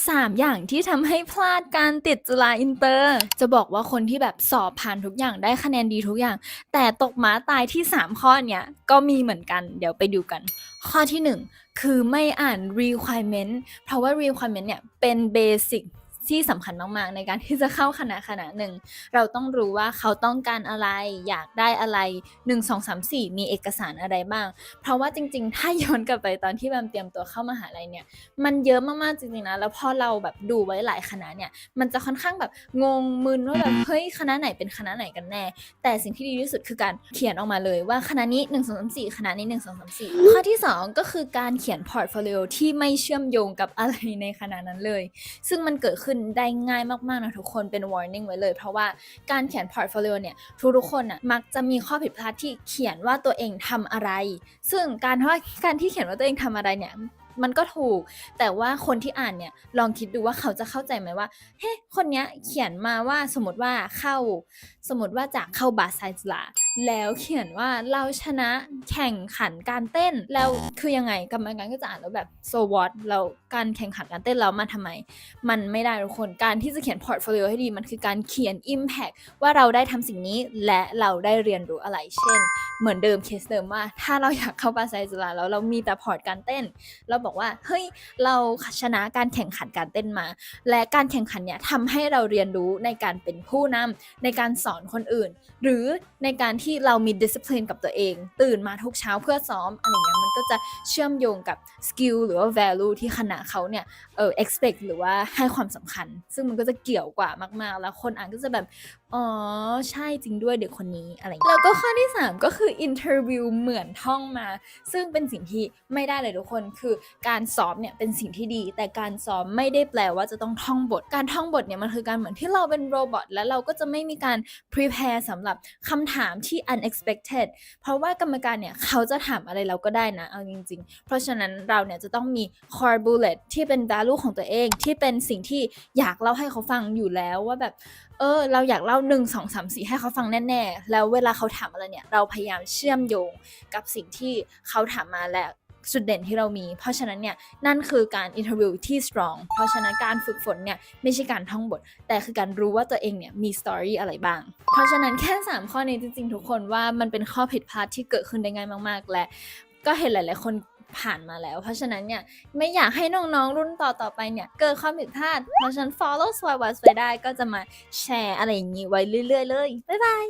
3 อย่างที่ทำให้พลาดการติดจุฬาอินเตอร์ จะบอกว่าคนที่แบบสอบผ่านทุกอย่างได้คะแนนดีทุกอย่าง แต่ตกม้าตายที่ 3 ข้อเนี้ยก็มีเหมือนกัน เดี๋ยวไปดูกัน ข้อที่ 1 คือไม่อ่าน requirement เพราะว่า requirement เนี่ยเป็นเบสิก ที่สำคัญมากๆ ในการที่จะเข้าคณะคณะหนึ่ง เราต้องรู้ว่าเขาต้องการอะไร อยากได้อะไร 1 2 3 4 มีเอกสารอะไรบ้าง เพราะว่าจริงๆ ถ้าย้อนกลับไปตอนที่แบมเตรียมตัวเข้ามหาลัยเนี่ย มันเยอะมากๆจริงๆนะ แล้วพอเราแบบดูไว้หลายคณะเนี่ย มันจะค่อนข้างแบบงงมึนว่าแบบเฮ้ยคณะไหนเป็นคณะไหนกันแน่ แต่สิ่งที่ดีที่สุดคือการเขียนออกมาเลยว่าคณะนี้1 2 3 4คณะนี้ 1 2 3 4ข้อที่ 2 ก็คือการเขียนพอร์ตโฟลิโอที่ไม่เชื่อมโยงกับอะไรในคณะนั้นเลย ซึ่งมันเกิดขึ้นได้ง่ายมากๆนะทุกคนเป็น warning ไว้เลย เพราะว่าการเขียนพอร์ตโฟลิโอเนี่ยทุกๆคนอะมักจะมีข้อผิดพลาดที่เขียนว่าตัวเองทำอะไร ซึ่งการว่าการที่เขียนว่าตัวเองทำอะไรเนี่ย มันก็ถูก แต่ว่าคนที่อ่านเนี่ยลองคิดดูว่าเขาจะเข้าใจไหมว่าเฮ้คนเนี้ยเขียนมาว่าสมมติว่าเข้า สมมติว่าจากเข้าบาสไซส์ลาแล้วเขียนว่าเราชนะแข่งขันการเต้นแล้วคือยังไงกรรมการก็จะอ่านแล้วแบบ so what เราการแข่งขันการเต้นเรามาทำไม มันไม่ได้ทุกคนการที่จะเขียนพอร์ตโฟลิโอให้ดีมันคือการเขียน Impact ว่าเราได้ทำสิ่งนี้และเราได้เรียนรู้อะไรเช่น เหมือนเดิมเคสเดิมว่า ถ้าเราอยากเข้าบาสไซส์ลาแล้วเรามีแต่พอร์ตการเต้น เราบอกว่าเฮ้ยเราชนะการแข่งขันการเต้นมา และการแข่งขันเนี่ยทำให้เราเรียนรู้ในการเป็นผู้นำในการสอนคนอื่น หรือในการที่เรามี discipline กับตัวเอง ตื่นมาทุกเช้าเพื่อซ้อมอะไรเงี้ยมันก็จะเชื่อมโยงกับ skill หรือว่า value ที่คณะเขาเนี่ยเออ expect หรือว่าให้ความสำคัญ ซึ่งมันก็จะเกี่ยวกว่ามาก ๆ แล้วคนอ่านก็จะแบบอ๋อใช่จริงด้วยเด็กคนนี้อะไรอย่างเงี้ยแล้วก็ข้อที่ 3 ก็คือ interview เหมือนท่องมา ซึ่งเป็นสิ่งที่ไม่ได้เลยทุกคน คือการซ้อมเนี่ยเป็นสิ่งที่ดี แต่การซ้อมไม่ได้แปลว่าจะต้องท่องบท การท่องบทเนี่ยมันคือการเหมือนที่เราเป็นโรบอทแล้วเราก็จะไม่มีการ prepare สำหรับคำถามที่ unexpected เพราะว่ากรรมการเนี่ยเขาจะถามอะไรเราก็ได้นะ เอาจริง ๆ เพราะฉะนั้นเราเนี่ยจะต้องมี core bullet ที่เป็น value ของตัวเองที่เป็นสิ่งที่อยากเล่าให้เขาฟังอยู่แล้วว่าแบบ เออเราอยากเล่าหนึ่งสองสามสี่ให้เขาฟังแน่ๆ แล้วเวลาเขาถามอะไรเนี่ย เราพยายามเชื่อมโยงกับสิ่งที่เขาถามมาและจุดเด่นที่เรามี เพราะฉะนั้นเนี่ยนั่นคือการอินเทอร์วิวที่ strong เพราะฉะนั้นการฝึกฝนเนี่ยไม่ใช่การท่องบท แต่คือการรู้ว่าตัวเองเนี่ยมีสตอรี่อะไรบ้าง เพราะฉะนั้นแค่ 3 ข้อนี้จริงๆ ทุกคนว่ามันเป็นข้อผิดพลาดที่เกิดขึ้นได้ง่ายมากๆ และก็เห็นหลาย ๆ คน ผ่านมาแล้ว เพราะฉะนั้นเนี่ยไม่อยากให้น้องๆ รุ่นต่อๆไปเนี่ยเกิดความผิดพลาด เพราะฉะนั้น follow s w i Was ไปได้ก็จะมาแชร์อะไรอย่างนี้ไว้เรื่อยๆเลย บ๊ายบาย